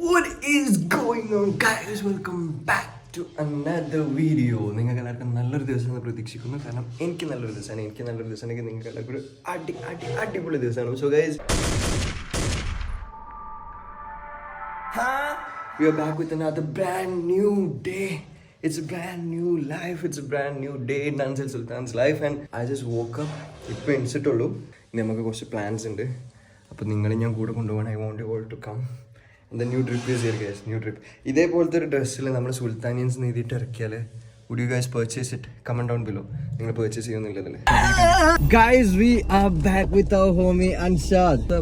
What is going on guys? Welcome back to another video. നിങ്ങൾക്ക് എല്ലാവർക്കും നല്ലൊരു ദിവസം പ്രതീക്ഷിക്കുന്നു കാരണം എനിക്ക് നല്ലൊരു ദിവസമാണ് എനിക്ക് നല്ലൊരു ദിവസമാണെങ്കിൽ നിങ്ങൾക്ക് എല്ലാവർക്കും അടി അടി അടിപൊളി ദിവസമാണ് so guys with another brand new day. It's a brand new life. It's a brand new day in Nansel Sultan's life. And I just woke up. ഇപ്പോൾ എണിച്ചിട്ടുള്ളൂ ഇനി നമുക്ക് കുറച്ച് പ്ലാൻസ് ഉണ്ട് അപ്പോൾ നിങ്ങളെ ഞാൻ കൂടെ കൊണ്ടുപോകണം I want you all to come എന്താ new trip use year guys new trip ഇതേപോലത്തെ ഒരു ഡ്രസ്സിൽ നമ്മൾ സുൽത്താനിയൻസ് നീതിയിട്ട് ഇറക്കിയാൽ would you guys purchase it comment down below നിങ്ങൾ purchase ചെയ്യുന്നില്ലതല്ലേ guys we are back with our homie Anshad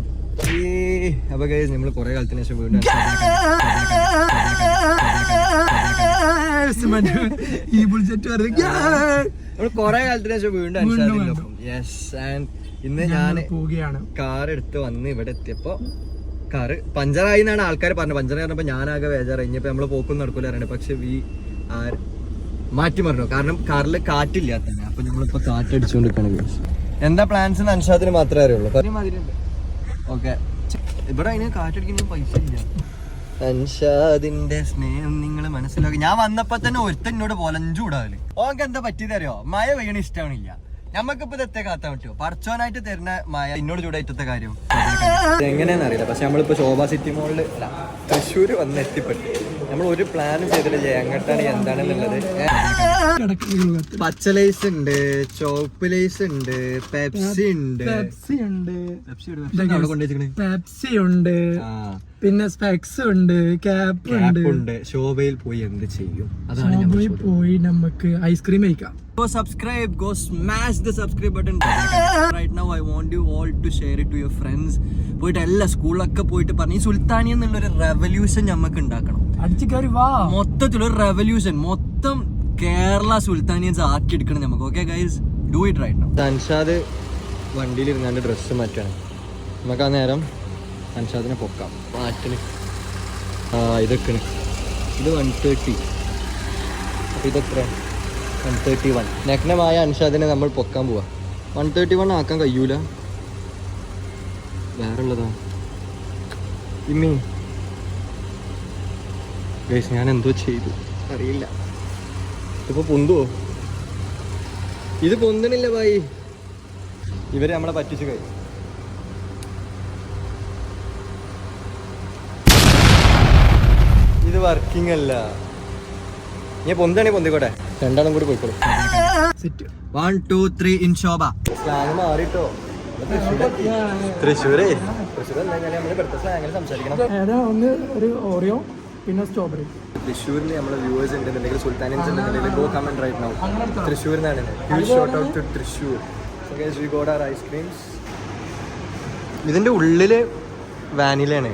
അപ്പൊ ഗൈസ് നമ്മൾ കുറെ കാലത്തിന് ശേഷം വീണ്ടും ഈ ബുൾസെറ്റ് നമ്മൾ കുറെ കാലത്തിന് ശേഷം വീണ്ടും അൻഷാദിന്റെ ഒപ്പം യെസ് ആൻഡ് ഇന്ന് ഞാൻ കാർ എടുത്ത് വന്ന് ഇവിടെ എത്തിയപ്പോ കാറ് പഞ്ചറായി എന്നാണ് ആൾക്കാർ പറഞ്ഞത്. പഞ്ചർ പറഞ്ഞപ്പോൾ ഞാനാകെ ബേജാറായി. ഇനിയിപ്പോൾ നമ്മൾ പോക്കും നടക്കില്ല അറിയണേ പക്ഷെ വി ആർ മാറ്റി മറിഞ്ഞു. കാരണം കാറിൽ കാറ്റില്ല തന്നെ അപ്പൊ നമ്മളിപ്പോ കാറ്റടിച്ചുകൊണ്ടിരിക്കണ എന്താ പ്ലാൻസ് അൻഷാദിന് മാത്രമേ അറിയുള്ളൂ. ഓക്കെ ഇവിടെ അതിന് കാറ്റടിക്കുന്ന പൈസ ഇല്ല. അൻഷാദിന്റെ സ്നേഹം നിങ്ങൾ മനസ്സിലാക്കി. ഞാൻ വന്നപ്പോ തന്നെ ഒരുത്തൻ എന്നോട് പൊലഞ്ചൂടാവൽ. ഓക്കെ എന്താ പറ്റിയതറിയോ? മഴ പെയ്യണ ഇഷ്ടമാണില്ല ഞമ്മക്കിപ്പോ ഇതെത്തെ കാത്താൻ പറ്റുമോ? പറച്ചോനായിട്ട് തരുന്ന മായ എന്നോട് ചൂടായിട്ടത്തെ കാര്യം. എങ്ങനെയാന്ന് അറിയില്ല. പക്ഷെ നമ്മളിപ്പോ ശോഭ സിറ്റി അല്ല തൃശ്ശൂര് വന്ന് എത്തിപ്പെട്ടു. നമ്മൾ ഒരു പ്ലാനും ചെയ്തിട്ടില്ല? എങ്ങോട്ടാണ് എന്താണെന്നുള്ളത്. പച്ച ലൈസ് ഉണ്ട് ചോപ്പ് ലൈസ് ഉണ്ട് പെപ്സി ഉണ്ട്. പെപ്സി ഉണ്ട്. പെപ്സി ഉണ്ട്. പിന്നെ സ്പെക്സ് ഉണ്ട് ക്യാപ് ഉണ്ട്. ഉണ്ട്. ശോഭയിൽ പോയി എന്ത് ചെയ്യും? അതാണ് ശോഭയിൽ പോയി നമുക്ക് ഐസ്ക്രീം കഴിക്കാം. Go subscribe, go smash the subscribe button. right now, I want you all to share it to your friends. പോയിട്ട് എല്ലാ സ്കൂളിലൊക്കെ പോയിട്ട് പറഞ്ഞു ഈ സുൽത്താനി എന്നുള്ളൊരു റെവല്യൂഷൻ നമുക്ക് ഉണ്ടാക്കണം. അടിച്ചു കയറി വാ. മൊത്തത്തിലൊരു റെവല്യൂഷൻ മൊത്തം കേരള സുൽത്താനിയൻസ് ആക്കി എടുക്കണം നമുക്ക്. Okay guys do it right now Anshad വണ്ടിയിൽ ഇരുന്നാണ്ട് ഡ്രസ്സ് മാറ്റാണ് നമുക്ക് ആ നേരം അൻഷാദിനെ പൊക്കാം. മാറ്റണ് ആ ഇതൊക്കെയാണ്. ഇത് വൺ തേർട്ടി അപ്പോൾ ഇതെത്ര വൺ തേർട്ടി വൺ നഗ്നമായ അൻഷാദിനെ നമ്മൾ പൊക്കാൻ പോവാ. വൺ തേർട്ടി വൺ ആക്കാൻ കഴിയൂല. വേറെ ഉള്ളതാ ഇമ്മേ. ഗൈസ് ഞാൻ എന്തോ ചെയ്തു. അറിയില്ല. ഇതിപ്പോ പൊന്തുവോ? ഇത് പൊന്തണില്ല ഭായി. ഇവരെ നമ്മളെ പറ്റിച്ചു കൈ ഇത് വർക്കിംഗ് അല്ല. ഞാൻ പൊന്താണെ പൊന്തിക്കോട്ടെ. രണ്ടാളും കൂടി പോയിക്കോളൂ. Set one two three in Shobha. Slang മാറിട്ടോ. തൃശ്ശൂരേ. തൃശ്ശൂർ എന്താ നമ്മൾ ഇവിടുത്തെ സ്ലാങ്ങിൽ സംസാരിക്കണം. ഏതാ ഒന്ന് ഒരു ഓറിയോ? പിന്നെ സ്ട്രോബെറി തൃശ്ശൂരിൽ നമ്മുടെ വ്യൂവേഴ്സ് ഉണ്ടെന്നുണ്ടെങ്കിൽ സുൽത്താനിയൻസ് ഉണ്ടെന്നുണ്ടെങ്കിൽ ഗോ കമൻ റൈറ്റ് നൗ തൃശ്ശൂരിൽ നിന്നാണ് huge shout out to Thrissur. So guys we got our ice creams ഇതിന്റെ ഉള്ളിൽ വാനിലയാണ്.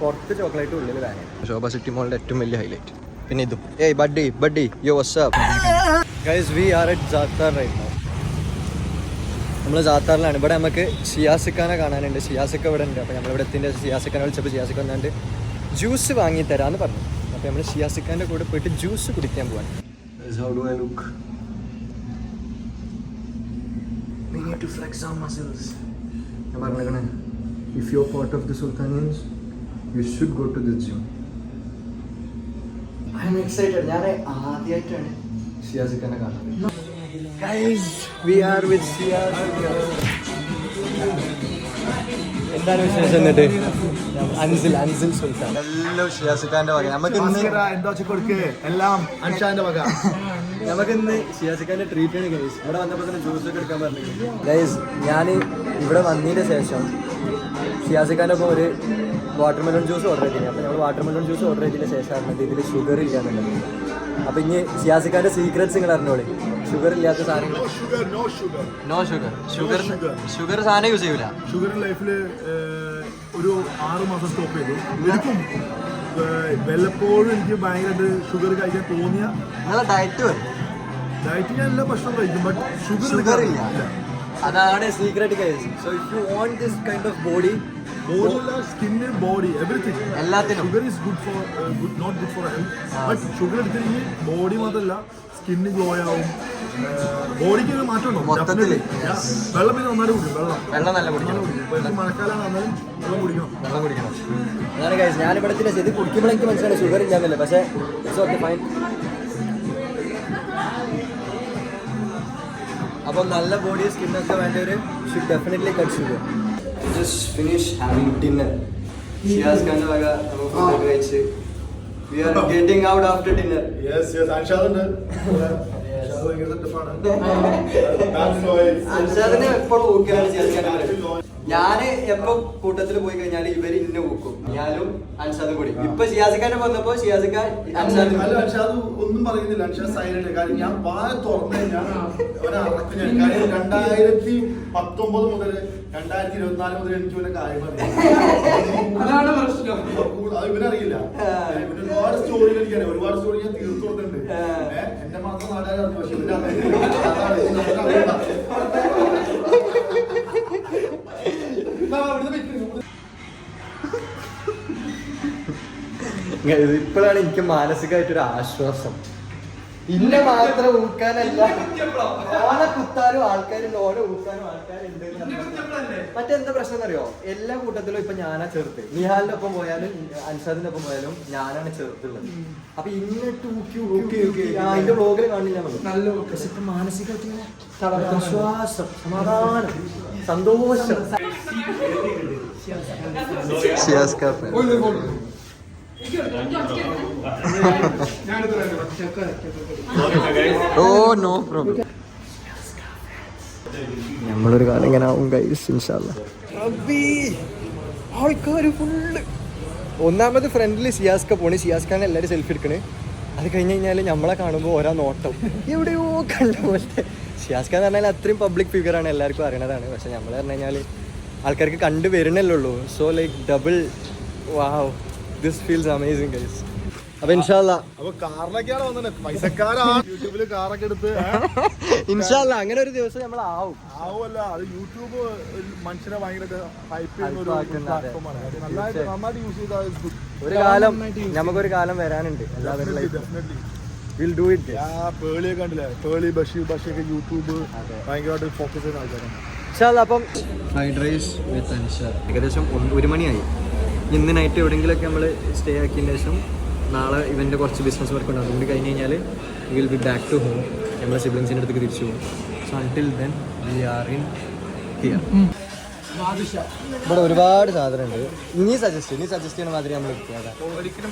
പുറത്ത് ചോക്ലേറ്റ് ഉള്ളിൽ വാനില. ശോഭ സിറ്റി മോളിന്റെ ഏറ്റവും വലിയ ഹൈലൈറ്റ് പിന്നെ ഇതും. ഏയ് buddy buddy yo what's guys we are at Jathar right now നമ്മൾ ജാത്താറിലാണ് ഇവിടെ നമുക്ക് ഷിയാസിക്കാനെ കാണാനുണ്ട്. ഷിയാസിക്ക ഇവിടെ ഉണ്ട്. അപ്പോൾ നമ്മളിവിടെ എത്തിന്റെ ഷിയാസിക്കാനെ വിളിച്ചപ്പോൾ ഷിയാസിക്ക വന്നാണ്ട് ജ്യൂസ് വാങ്ങി തരാമെന്ന് പറഞ്ഞു. അപ്പോൾ നമ്മൾ ഷിയാസിക്കാന്റെ കൂടെ പോയിട്ട് ജ്യൂസ് കുടിക്കാൻ പോവാൻ How do I look? We need to flex our muscles. ഞാൻ പറഞ്ഞേക്കണേ if you are part of the Sultanians you should go to this gym I'm excited ഞാൻ ആദ്യമായിട്ടാണ് ഷിയാസിക്കാനെ കാണുന്നത് ഗൈസ് വി ആർ വിത്ത് ഷിയാസിക്ക എന്താണ് വിശേഷം എന്നിട്ട് അൻസിൽ അൻസിൽ സുൽത്താൻ. എല്ലാം ഷിയാസിക്കാന്റെ വക നമുക്ക് ഇന്ന് എന്താ കൊടുക്കേ. എല്ലാം അൻഷാന്റെ വക നമുക്ക് ഇന്ന് ഷിയാസിക്കാന്റെ ട്രീറ്റ് ആണ് ഗൈസ് ഇവിടെ വന്നപ്പോൾ തന്നെ ജ്യൂസ് ഒക്കെ എടുക്കാൻ പറഞ്ഞു ഗൈസ് ഞാൻ ഇവിടെ വന്നതിന് ശേഷം ഷിയാസിക്കാന്റെ ഒപ്പം ഒരു വാട്ടർ മെലൺ ജ്യൂസ് ഓർഡർ ചെയ്തിരുന്നു. അപ്പോൾ ഞങ്ങൾ വാട്ടർ മെലൺ ജ്യൂസ് ഓർഡർ ചെയ്തതിന് ശേഷമാണ് ഇതിൽ ഷുഗർ ഇല്ല എന്നുള്ളത് അപ്പോൾ ഇനി ഷിയാസിക്കാന്റെ സീക്രറ്റ്സ് നിങ്ങൾ അറിഞ്ഞോളി. ഷുഗർ ഇല്ലാത്ത സാധനങ്ങൾ. നോ ഷുഗർ ഷുഗർ ഷുഗർ സാധനം യൂസ് ചെയ്യൂല. ഷുഗർ ലൈഫിൽ ഒരു ആറ് മാസം സ്റ്റോപ്പ് ചെയ്തു. എനിക്കും വല്ലപ്പോഴും എനിക്ക് ഭയങ്കരമായിട്ട് ഷുഗർ കഴിക്കാൻ തോന്നിയ നിങ്ങളെ ഡയറ്റ് വരും ഡയറ്റ് ഞാൻ എല്ലാ ഭക്ഷണം കഴിക്കും ബട്ട് ഷുഗർ ഷുഗർ ഇല്ല. അതാണ് secret case so if you want this kind of body ബോഡിയല്ല skin body everything എല്ലാത്തിനും. Sugar is good for good not good for health but sugar എടുത്തില്ലെങ്കിൽ body മാത്രമല്ല സ്കിന്ന് ഗ്ലോ ആവും. ബോഡിക്ക് ഒരു മാറ്റം ഉണ്ടോ വെള്ളം പിന്നെ നന്നായി കുടിക്കും വെള്ളം. വെള്ളം നല്ല കുടിക്കണം. മഴക്കാലം വെള്ളം കുടിക്കണം. വെള്ളം കുടിക്കണം. അതാണ് ഗൈസ് ഞാൻ ഇവിടെ എത്തില്ല ഇത് കുടിക്കുമ്പോൾ എനിക്ക് മനസ്സിലായി ഷുഗർ ഇല്ലാന്നല്ലേ പക്ഷേ ഇറ്റ്സ് ഓക്കെ ഫൈൻ അപ്പോൾ നല്ല ബോഡി സ്കിന്നൊക്കെ വേണ്ടവർ should definitely cut sugar just finish having dinner Shiyas ഖാന്റെ വക നമുക്ക് ഫുഡ് കഴിച്ച്. We are getting out after dinner yes yes Anshad സെറ്റപ്പാണ് അൻഷാദിനെ എപ്പോഴും ഞാൻ എപ്പോ കൂട്ടത്തിൽ പോയി കഴിഞ്ഞാൽ ഇവർ ഇന്നെ ഊക്കും. ഞാനും അൻഷാദും കൂടി. ഇപ്പൊ ഷിയാസിക്കാരനെ വന്നപ്പോ ഷിയാസിക്ക അൻഷാദ് അൻഷാദ് ഒന്നും പറയുന്നില്ല. അൻഷാദ് സൈലന്റ് കാര്യം ഞാൻ വായ തുറന്നു കഴിഞ്ഞാൽ കാര്യം രണ്ടായിരത്തി പത്തൊമ്പത് മുതൽ രണ്ടായിരത്തി ഇരുപത്തിനാല് മുതൽ എനിക്ക് ഇവന്റെ കാര്യം പറഞ്ഞു അതാണ് പ്രശ്നം. അത് ഇവനറിയില്ല. സ്റ്റോറികൾ എനിക്കറിയാം ഒരുപാട് സ്റ്റോറി ഞാൻ തീർത്തു കൊടുത്തിട്ടുണ്ട്. ആ. എന്റെ മാത്രം അറിഞ്ഞു പക്ഷെ ഇപ്പോഴാണ് എനിക്ക് മാനസികമായിട്ടൊരു ആശ്വാസം. ഇന്നെ മാത്രം ഊക്കാനല്ല ഓനെ കുത്താനും ആൾക്കാരുണ്ട് ഓനെ ഊക്കാനും ആൾക്കാരുണ്ട് മറ്റെന്താ പ്രശ്നം എന്നറിയോ എല്ലാ കൂട്ടത്തിലും ഇപ്പൊ ഞാനാ ചെറുത്ത് നിഹാലിന്റെ ഒപ്പം പോയാലും അൻസാദിന്റെ ഒപ്പം പോയാലും ഞാനാണ് ചെറുത്തുള്ളത് അപ്പൊ ഇന്നിട്ട് ഊക്കി ഊക്കി ഊക്കി അതിന്റെ ബ്ലോഗിൽ കാണില്ല നല്ല പക്ഷെ ഇപ്പൊ മാനസികമായിട്ട് സമാധാനം സന്തോഷം Shiyas Kappan oh no problem നമ്മളൊരു കാലം ഇങ്ങനെ ആവും ഗൈസ് ഇൻഷാല്ല ആൾക്കാർ ഫുള്ള്. ഒന്നാമത് ഫ്രണ്ടിൽ സിയാസ്ക പോണ്. സിയാസ്കാണ് എല്ലാവരും സെൽഫി എടുക്കണേ. അത് കഴിഞ്ഞ് കഴിഞ്ഞാൽ നമ്മളെ കാണുമ്പോൾ ഓരോ നോട്ടം. എവിടെയോ കണ്ട പോലെ സിയാസ്ക എന്ന് പറഞ്ഞാൽ അത്രയും പബ്ലിക് ഫിഗറാണ് എല്ലാവർക്കും അറിയണതാണ്. പക്ഷെ നമ്മൾ പറഞ്ഞു കഴിഞ്ഞാൽ ആൾക്കാർക്ക് കണ്ടു വരുന്നല്ലേ ഉള്ളൂ. So like double wow this feels amazing guys അപ്പോൾ ഇൻഷാല്ല. അപ്പൊ കാറിലൊക്കെയാണ് വന്നത്. പൈസക്കാരാണ്. യൂട്യൂബിൽ കാറൊക്കെ എടുത്ത്? ഇൻഷാല്ല അങ്ങനെ ഒരു ദിവസം നമ്മൾ ആവും. ആവുമല്ല. അത് യൂട്യൂബ് ഒരു മനുഷ്യനെ ഭയങ്കര ഹൈപ്പ് ചെയ്യുന്ന ഒരു. പ്ലാറ്റ്ഫോമാണ് നന്നായിട്ട് നന്നായിട്ട് യൂസ് ചെയ്താൽ ഒരു കാലം നമുക്കൊരു കാലം വരാനുണ്ട്. വിൽ ഡു ഇറ്റ് പേളിയൊക്കെ കണ്ടില്ലേ? പേളി ബഷീർ ബഷീർ യൂട്യൂബ് ഭയങ്കരമായിട്ട് ഫോക്കസ് ചെയ്യുന്ന ആൾക്കാരാണ്. അപ്പം ഫ്രൈഡ് റൈസ് വിത്ത് അൻഷ ഏകദേശം ഒരു മണിയായി. ഇന്ന് നൈറ്റ് എവിടെയെങ്കിലുമൊക്കെ നമ്മൾ സ്റ്റേ ആക്കിയതിന് ശേഷം നാളെ ഇവന്റെ കുറച്ച് ബിസിനസ് വർക്ക് ഉണ്ട്. അതുകൂടി കഴിഞ്ഞ് കഴിഞ്ഞാൽ will be back to home നമ്മളെ സിബ്ലിങ്സിന്റെ അടുത്തേക്ക് തിരിച്ചു പോകും. So until then we are in here ഇവിടെ ഒരുപാട് സാധനമുണ്ട് നീ സജസ്റ്റ് നീ സജസ്റ്റ് ചെയ്യുന്ന മാതിരി നമ്മൾ ഒരിക്കലും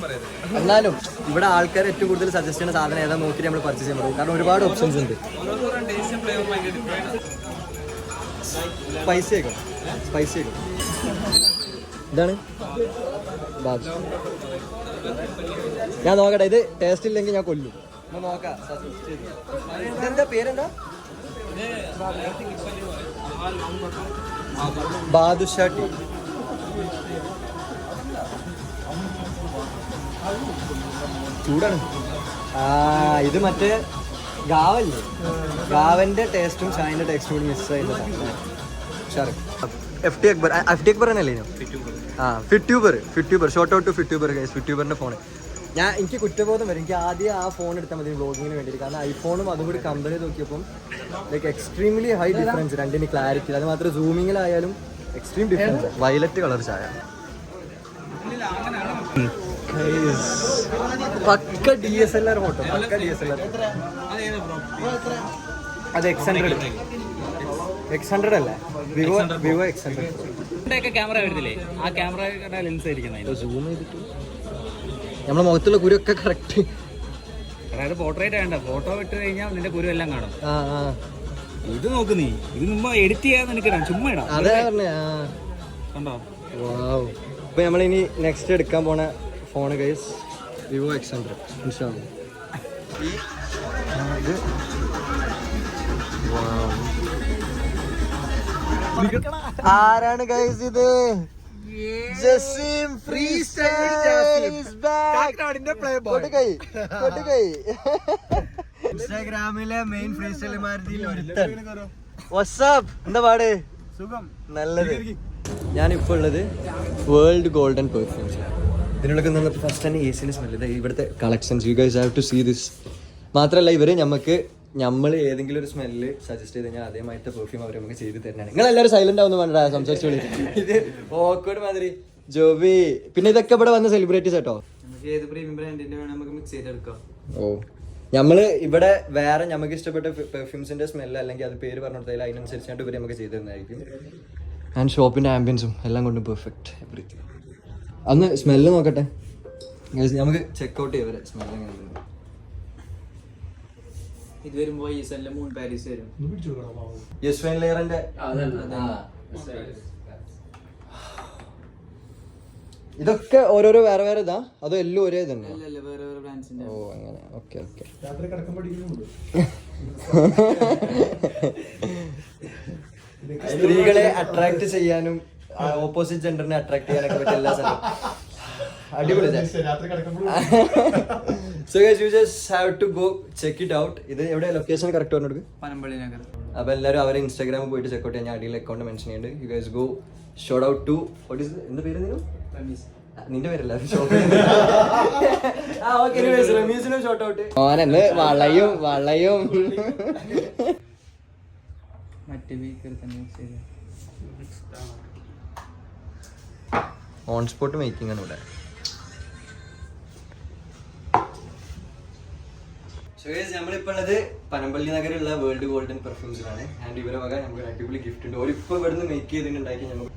എന്നാലും ഇവിടെ ആൾക്കാർ ഏറ്റവും കൂടുതൽ സജസ്റ്റ് ചെയ്യുന്ന സാധനം ഏതാ നോക്കിയിട്ട് നമ്മൾ പർച്ചേസ് ചെയ്യാൻ പറ്റും കാരണം ഒരുപാട് ഓപ്ഷൻസ് ഉണ്ട്. സ്പൈസി ആക്കും സ്പൈസി ആക്കും ഇതാണ്. ബാദ് ഞാൻ നോക്കട്ടെ ഇത് ടേസ്റ്റ് ഇല്ലെങ്കിൽ ഞാൻ കൊല്ലും. നോക്കാം. ഇതെന്താ പേരെന്താ? ബാദുഷാ ടീ. ചൂടാണ്. ആ ഇത് മറ്റേ ഗാവല്ലേ? ഗാവന്റെ ടേസ്റ്റും ചായന്റെ ടേസ്റ്റും കൂടി മിസ്സായി ആയിട്ട് F T Akbar F T Akbar തന്നെയല്ലേ ആ FitTuber FitTuber shout out to FitTuber guys ഫിറ്റ്യൂബറിന്റെ phone ഞാൻ എനിക്ക് കുറ്റബോധം വരും. എനിക്ക് ആദ്യം ആ ഫോൺ എടുത്താൽ മതി വ്ളോഗിങ്ങിന് വേണ്ടിയിട്ട്. കാരണം ഐഫോണും അതും കൂടി കമ്പയർ ചെയ്ത് നോക്കിയപ്പം ലൈക്ക് എക്സ്ട്രീംലി ഹൈ ഡിഫറൻസ് രണ്ടിന് ക്ലാരിറ്റി അത് മാത്രം സൂമിങ്ങിലായാലും എക്സ്ട്രീം ഡിഫറൻസ് വയലറ്റ് കളർ ചായ. Pukka D S L R photo pukka D S L R അത് എക്സ് ഹൺഡ്രഡ് എക്സ് ഹൺഡ്രഡ് അല്ലേ? Vivo Vivo X hundred camera വരുന്നില്ലേ? ആ ക്യാമറയുടെ ലെൻസ് ആയിരിക്കുന്നത് സൂം ചെയ്തിട്ട്. നമ്മളെ മുഖത്തുള്ള കുരുക്കെ കറക്റ്റ് അതായത് പോർട്രേറ്റ് വേണ്ട. ഫോട്ടോ ഇട്ട് കഴിഞ്ഞാൽ നിന്റെ കുരു എല്ലാം കാണും. ഇത് നോക്ക് നീ. ഇത് മുമ്പ് എഡിറ്റ് ചെയ്യാൻ എനിക്ക് ചുമ്മാ ഇടാം. അതെ കണ്ടോ? വാവ് ഇപ്പൊ നമ്മളിനി നെക്സ്റ്റ് എടുക്കാൻ പോണ phone guys Vivo X hundred ഇൻഷാല്ല ആരാണ് ഗൈസ് ഇത്? ജസീം ഫ്രീ ഇൻസ്റ്റാഗ്രാമിലെ മെയിൻ ഫ്രീ സ്റ്റൈലുമാരിൽ ഒരുത്തൻ. വാട്സാപ്പ് എന്താ പാട്? സുഖം. നല്ലത്. ഞാനിപ്പോൾ ഉള്ളത് വേൾഡ് ഗോൾഡൻ പെർഫ്യൂംസ് ഇതിനുള്ളൊക്കെ നമ്മൾ ഫസ്റ്റ് തന്നെ എ സിന്റെ സ്മെല്ല് ഇവിടുത്തെ collections you guys have to see this മാത്രല്ല ഇവർ നമുക്ക് നമ്മൾ ഏതെങ്കിലും ഒരു സ്മെല്ല് സജസ്റ്റ് ചെയ്ത് കഴിഞ്ഞാൽ അതേമായിട്ട് പെർഫ്യൂം അവർ നമുക്ക് ചെയ്ത് തരുന്നതാണ്. നിങ്ങൾ എല്ലാവരും സൈലന്റ് ആവുന്ന വേണ്ട സംസാരിച്ചു ഇത് ഓക്കോട് മാതിരി. ജോബി പിന്നെ ഇതൊക്കെ ഇവിടെ വന്ന സെലിബ്രിറ്റീസ് കേട്ടോ ഏത് പ്രീമിയം ബ്രാൻഡിന്റെ വേണം നമുക്ക് മിക്സ് ചെയ്തെടുക്കാം ഓ. നമ്മൾ ഇവിടെ വേറെ നമുക്ക് ഇഷ്ടപ്പെട്ട പെർഫ്യൂംസിന്റെ സ്മെല്ല് അല്ലെങ്കിൽ അത് പേര് പറഞ്ഞു കൊടുത്താൽ അതിനനുസരിച്ചായിട്ട് ഇവർ നമുക്ക് ചെയ്തു തരുന്നതായിരിക്കും. ആൻഡ് ഷോപ്പിന്റെ ആംബിയൻസും എല്ലാം കൊണ്ടും പെർഫെക്റ്റ് എവറിത്തിങ് അന്ന് സ്മെല്ല് നോക്കട്ടെ. നമുക്ക് ചെക്ക് ഔട്ട് ചെയ്യാം സ്മെല്ല് എങ്ങനെയുണ്ട്? ഇത് വരുമ്പോ ഈ സെല്ലെ മൂൺ പാരീസ് വരും. യശ്വൻ ലെയറിന്റെ ഇതൊക്കെ ഓരോരോ വേറെ വേറെ ഇതാ? അതോ എല്ലാം ഒരേ തന്നെ? അല്ലല്ല വേറെ വേറെ ബ്രാൻഡ്സിന്റെ ഓ അങ്ങനെ. Okay okay. സ്ത്രീകളെ അട്രാക്ട് ചെയ്യാനും ഓപ്പോസിറ്റ് ജെൻഡറിനെ അട്രാക്ട് ചെയ്യാനൊക്കെ പറ്റിയ എല്ലാ സ്ഥലവും. അടിപൊളി so guys you just have to go check it out ഇത് എവിടെ ലൊക്കേഷൻ കറക്റ്റ് പറഞ്ഞു കൊടുക്കും പനമ്പള്ളി നഗർ. അപ്പോൾ എല്ലാവരും അവരെ ഇൻസ്റ്റാഗ്രാമിൽ പോയിട്ട് ചെക്ക് ഔട്ട് ഞാൻ അടിയിൽ അക്കൗണ്ട് മെൻഷൻ ചെയ്യുന്നുണ്ട്. You guys go shout out to what is എന്ത് പേര് നിന്റെ പേരല്ല റമീസിനും ഷോട്ട് ഔട്ട് ഓനെന്ന് വളയും വളയും. മറ്റേ വീക്കർ തന്നെ മിക്സ് ചെയ്ത്? ഓൺ സ്പോട്ട് മേക്കിംഗ് ആണ് ഇവിടെ. നമ്മളിപ്പോൾ ഉള്ളത് പനമ്പള്ളി നഗരമുള്ള വേൾഡ് ഗോൾഡൻ പെർഫ്യൂംസിലാണ് ആൻഡ് ഇവരെ വക നമുക്ക് ഒരു അടിപൊളി ഗിഫ്റ്റ് ഉണ്ട്. ഒരിപ്പോ ഇവിടുന്ന് മേക്ക് ചെയ്തിട്ടുണ്ടാക്കി നമുക്ക്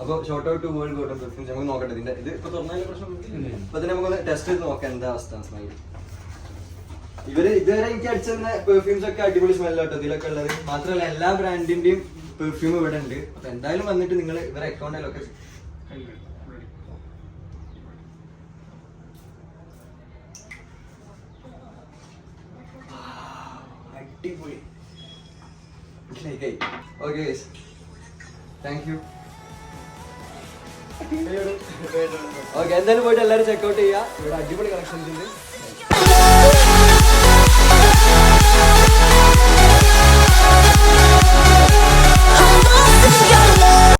അപ്പോൾ shout out to World Golden Perfumes നമുക്ക് നോക്കട്ടെ ഇതിന്റെ ഇത് ഇപ്പൊ തുറന്നാലും പ്രശ്നം അപ്പൊ അതിന് നമുക്കൊന്ന് ടെസ്റ്റ് ചെയ്ത് നോക്കാം എന്താ അവസ്ഥ സ്മൈൽ ഇവർ ഇതുവരെ എനിക്ക് അടിച്ചിരുന്ന പെർഫ്യൂംസ് ഒക്കെ അടിപൊളി സ്മെല്ലാണ് കേട്ടോ ഇതിലൊക്കെ ഉള്ളത്. മാത്രമല്ല എല്ലാ ബ്രാൻഡിന്റെയും പെർഫ്യൂം ഇവിടെ ഉണ്ട്. അപ്പൊ എന്തായാലും വന്നിട്ട് നിങ്ങൾ ഇവരെ അക്കൗണ്ടിലൊക്കെ അടിപൊളി ഓക്കെ താങ്ക് യു ഓക്കെ എന്തായാലും പോയിട്ട് എല്ലാവരും ചെക്കൗട്ട് ചെയ്യുക ഇവിടെ അടിപൊളി കളക്ഷൻസ് ഉണ്ട്.